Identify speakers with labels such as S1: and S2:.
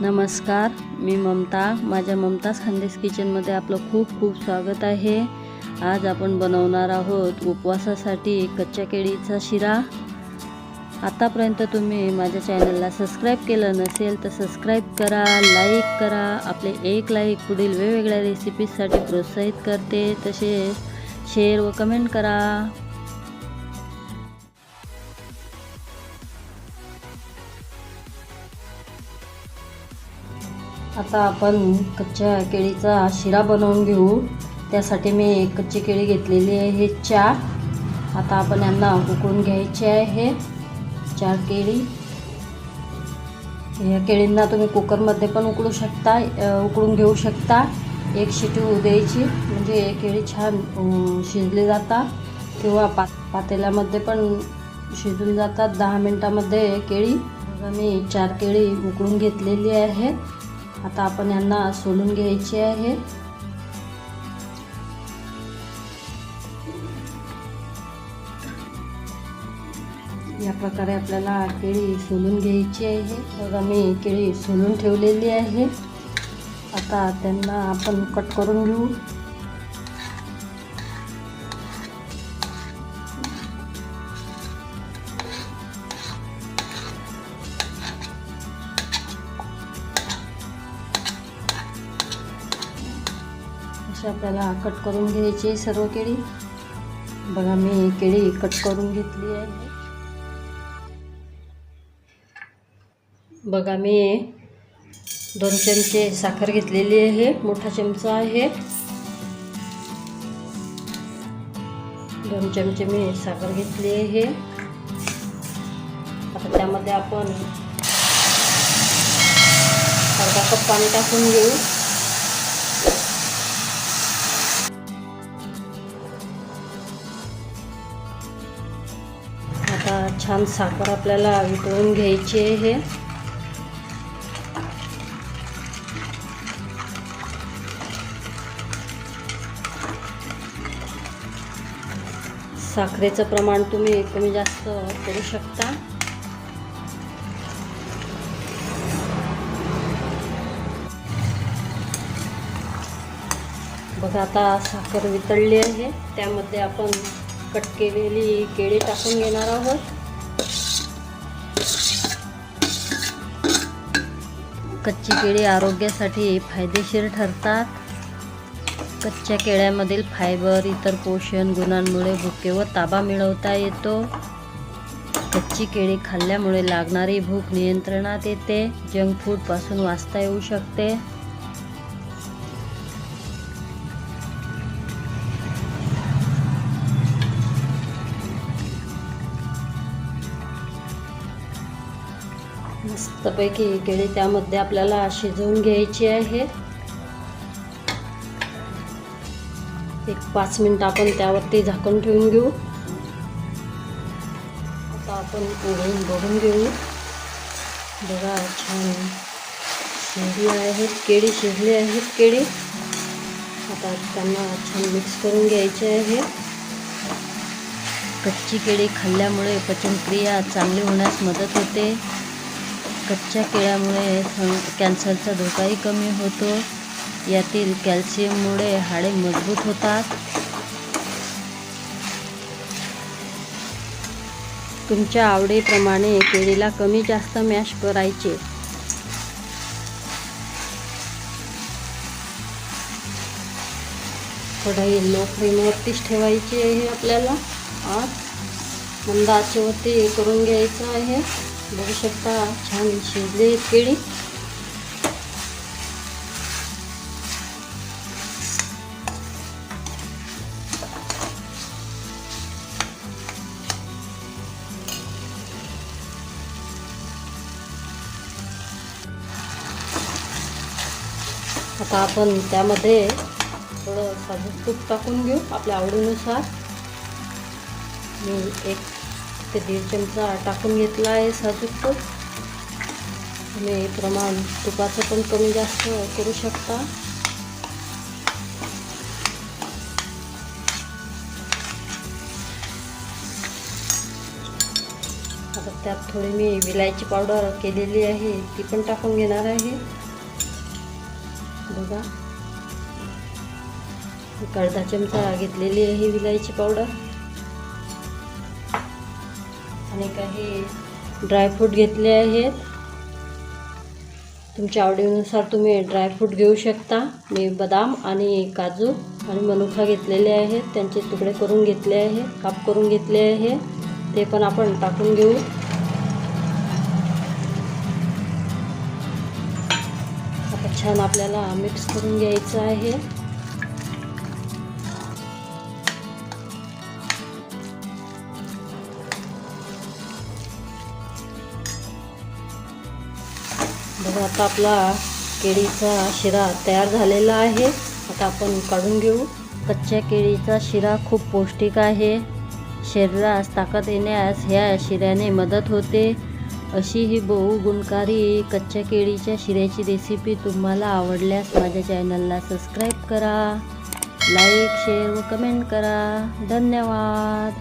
S1: नमस्कार मी ममता. माझ्या ममताज खानदेश किचनमध्ये आपलं खूप खूप स्वागत आहे. आज आपण बनवणार आहोत उपवासासाठी कच्च्या केळीचा शिरा. आतापर्यंत तुम्ही माझ्या चॅनलला सबस्क्राईब केलं नसेल तर सबस्क्राईब करा लाईक करा. आपले एक लाईक पुढील वेगवेगळ्या रेसिपीजसाठी प्रोत्साहित करते. तसेच शेअर व कमेंट करा. आता आपण कच्च्या केळीचा शिरा बनवून घेऊ. त्यासाठी मी कच्ची केळी घेतलेली आहे. चार. आता आपण यांना उकळून घ्यायचे आहे. चार केळी. या केळींना तुम्ही कुकरमध्ये पण उकळू शकता उकळून घेऊ शकता. एक शिटी द्यायची. म्हणजे केळी छान शिजली जातात. किंवा पा पातेल्यामध्ये पण शिजून जातात. दहा मिनटामध्ये केळी. मी चार केळी उकळून घेतलेली आहे. आता आपण यांना सोलून घ्यायचे आहे. या प्रकारे आपल्याला केळी सोलून घ्यायची आहे. बघा मी केळी सोलून ठेवलेली आहे. आता त्यांना आपण कट करून घेऊ. अशी आपल्याला कट करून घ्यायची सर्व केळी. बघा मी केळी कट करून घेतली आहे. बघा मी दोन चमचे साखर घेतलेली आहे. मोठा चमचा आहे. दोन चमचे मी साखर घेतली आहे. आता त्यामध्ये आपण अर्धा कप पाणी टाकून घेऊ. छान साखर आपल्याला वितळून घ्यायची आहे साखरेचं प्रमाण तुम्ही कमी जास्त करू शकता. बघा आता साखर वितळली आहे. त्यामध्ये आपण कट केलेली केळी टाकून घेणार आहोत. कच्ची केळी आरोग्यासाठी फायदेशीर ठरतात. कच्च्या केळ्यामधील फायबर इतर पोषण गुणांमुळे भुके व ताबा मिळवता येतो. कच्ची केळी खाल्ल्यामुळे लागणारी भूक नियंत्रणात येते. जंक फूडपासून वाचता येऊ शकते. मस्तपैकी केळी त्यामध्ये आपल्याला शिजवून घ्यायची आहे. एक पाच मिनटं आपण त्यावरती झाकण ठेवून घेऊ. आता आपण उघडून बघून घेऊ. बघा छान शिजली आहेत केळी शिजली आहेत केळी. आता त्यांना छान मिक्स करून घ्यायचे आहे. कच्ची केळी खाल्ल्यामुळे पचनक्रिया चांगली होण्यास मदत होते. कच्च्या केळ्यामुळे कॅन्सरचा धोकाही कमी होतो. यातील कॅल्शियममुळे हाडे मजबूत होतात. तुमच्या आवडीप्रमाणे केळीला कमी जास्त मॅश करायचे. कढई लो फ्लेमवरतीच ठेवायची आहे आपल्याला. आज मंद आचेवरती करून घ्यायचं आहे. बघू शकता. छान शिजले केळी. आता आपण त्यामध्ये थोडं साजूक तूप टाकून घेऊ. आपल्या आवडीनुसार. मी एक ते दीड चमचा टाकून घेतला आहे साजूक. तूप तुम्ही प्रमाण तुपाचं पण कमी जास्त करू शकता. आता त्यात थोडी मी विलायची पावडर केलेली आहे ती पण टाकून घेणार आहे. बघा. एक अर्धा चमचा घेतलेली आहे विलायची पावडर. आणि काही ड्रायफ्रूट घेतले आहेत. तुमच्या आवडीनुसार तुम्ही ड्रायफ्रूट घेऊ शकता. मी बदाम आणि काजू आणि मनुका घेतलेले आहेत. त्यांचे तुकडे करून घेतले आहे. काप करून घेतले आहे. ते पण आपण टाकून घेऊ. आता छान आपल्याला मिक्स करून घ्यायचं आहे. बघा आता आपला केळीचा शिरा तयार झालेला आहे. आता आपण काढून घेऊ. कच्च्या केळीचा शिरा खूप पौष्टिक आहे. शरीरास ताकद येण्यास ह्या शिऱ्याने मदत होते. अशी ही बहु गुणकारी कच्च्या केळीच्या शिऱ्याची रेसिपी तुम्हाला आवडल्यास माझ्या चॅनलला सबस्क्राईब करा. लाईक शेअर व कमेंट करा. धन्यवाद.